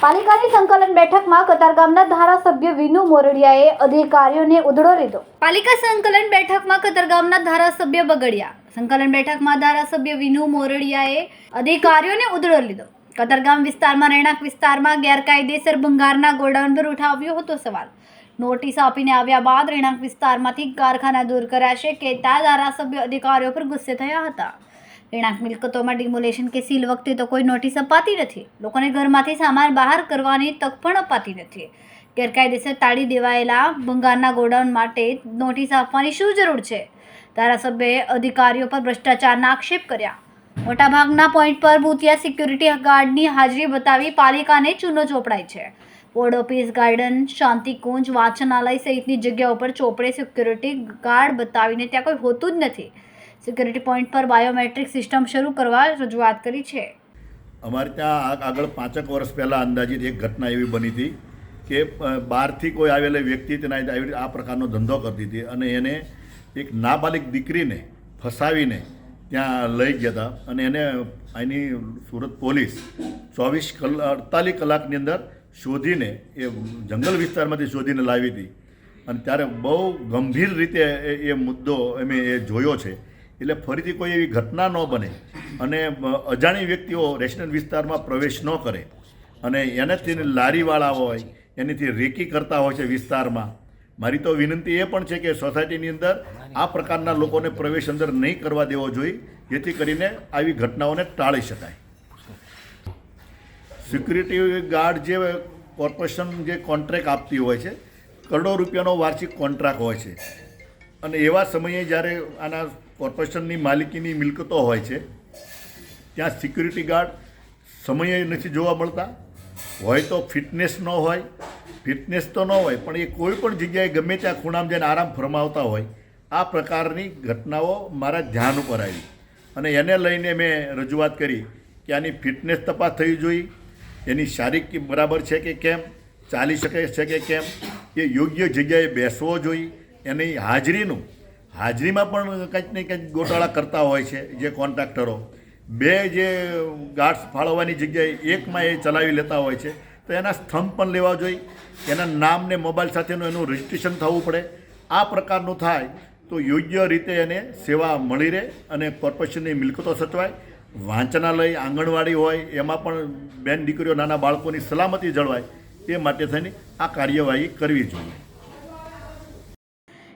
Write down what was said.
પાલિકાની સંકલન બેઠકમાં કતારગામના ધારાસભ્ય વિનુ મોરડિયાએ અધિકારીઓને ઉધડો લીધો. પાલિકા સંકલન બેઠકમાં કતારગામના ધારાસભ્ય બગડ્યા. સંકલન બેઠકમાં ધારાસભ્ય વિનુ મોરડિયાએ અધિકારીઓને ઉધડો લીધો. કતારગામ વિસ્તારમાં, રહેણાંક વિસ્તારમાં ગેરકાયદેસર ભંગારના ગોડાઉન પર ઉઠાવ્યો હતો સવાલ. નોટિસ આપીને આવ્યા બાદ રહેણાંક વિસ્તારમાંથી કારખાના દૂર કર્યા છે કે ત્યાં ધારાસભ્ય અધિકારીઓ પર ગુસ્સે થયા હતા. રહેણાંક મિલકતોમાં ડિમોલેશન કે સીલ વખતે તો કોઈ નોટિસ અપાતી નથી. લોકોને ઘરમાંથી સામાન બહાર કરવાની તક પણ અપાતી નથી. ગેરકાયદેસર તાળી દેવાયેલા ભંગારના ગોડાઉન માટે નોટિસ આપવાની શું જરૂર છે? ધારાસભ્યએ અધિકારીઓ પર ભ્રષ્ટાચારના આક્ષેપ કર્યા. મોટાભાગના પોઈન્ટ પર ભૂતિયા સિક્યુરિટી ગાર્ડની હાજરી બતાવી પાલિકાને ચૂનો ચોપડાય છે. બોર્ડ ઓફિસ ગાર્ડન શાંતિકુંજ, વાંચનાલય સહિતની જગ્યાઓ પર ચોપડે સિક્યુરિટી ગાર્ડ બતાવીને ત્યાં કોઈ હોતું જ નથી. સિક્યુરિટી પોઈન્ટ પર બાયોમેટ્રિક સિસ્ટમ શરૂ કરવા રજૂઆત કરી છે. અમારે ત્યાં આગળ પાંચેક વર્ષ પહેલાં અંદાજિત એક ઘટના એવી બની હતી કે બહારથી કોઈ આવેલી વ્યક્તિ તેના આવી આ પ્રકારનો ધંધો કરતી હતી અને એને એક નાબાલિક દીકરીને ફસાવીને ત્યાં લઈ ગયા હતા અને એને અહીંની સુરત પોલીસ ચોવીસ કલાક અડતાલીસ કલાકની અંદર શોધીને એ જંગલ વિસ્તારમાંથી શોધીને લાવી હતી. અને ત્યારે બહુ ગંભીર રીતે એ મુદ્દો અમે એ જોયો છે. એટલે ફરીથી કોઈ એવી ઘટના ન બને અને અજાણી વ્યક્તિઓ રેશનલ વિસ્તારમાં પ્રવેશ ન કરે. અને એનાથી લારીવાળા હોય, એનીથી રેકી કરતા હોય છે વિસ્તારમાં. મારી તો વિનંતી એ પણ છે કે સોસાયટીની અંદર આ પ્રકારના લોકોને પ્રવેશ અંદર નહીં કરવા દેવો જોઈએ, જેથી કરીને આવી ઘટનાઓને ટાળી શકાય. સિક્યુરિટી ગાર્ડ જે કોર્પોરેશન જે કોન્ટ્રાક્ટ આપતી હોય છે, કરોડો રૂપિયાનો વાર્ષિક કોન્ટ્રાક્ટ હોય છે. અને એવા સમયે જ્યારે આના કોર્પોરેશનની માલિકીની મિલકતો હોય છે, ત્યાં સિક્યુરિટી ગાર્ડ સમયે નથી જોવા મળતા. હોય તો ફિટનેસ ન હોય, ફિટનેસ તો ન હોય, પણ એ કોઈ પણ જગ્યાએ ગમે ત્યાં ખૂણામાં જઈને આરામ ફરમાવતા હોય, આ પ્રકારની ઘટનાઓ મારા ધ્યાન ઉપર આવી. અને એને લઈને મેં રજૂઆત કરી કે આની ફિટનેસ તપાસ થવી જોઈએ. એની શારીરિક બરાબર છે કે કેમ? ચાલી શકે છે કે કેમ? એ યોગ્ય જગ્યાએ બેસવો જોઈએ. એની હાજરીનું હાજરીમાં પણ કંઈક ને કંઈક ગોટાળા કરતા હોય છે જે કોન્ટ્રાક્ટરો. બે જે ગાર્ડ્સ ફાળવવાની જગ્યાએ એકમાં એ ચલાવી લેતા હોય છે. તો એના સ્તંભ પણ લેવા જોઈએ. એના નામને મોબાઈલ સાથેનું એનું રજિસ્ટ્રેશન થવું પડે. આ પ્રકારનું થાય તો યોગ્ય રીતે એને સેવા મળી રહે અને કોર્પોરેશનની મિલકતો સચવાય. વાંચનાલય, આંગણવાડી હોય, એમાં પણ બેન દીકરીઓ, નાના બાળકોની સલામતી જળવાય. એ માટે થઈને આ કાર્યવાહી કરવી જોઈએ.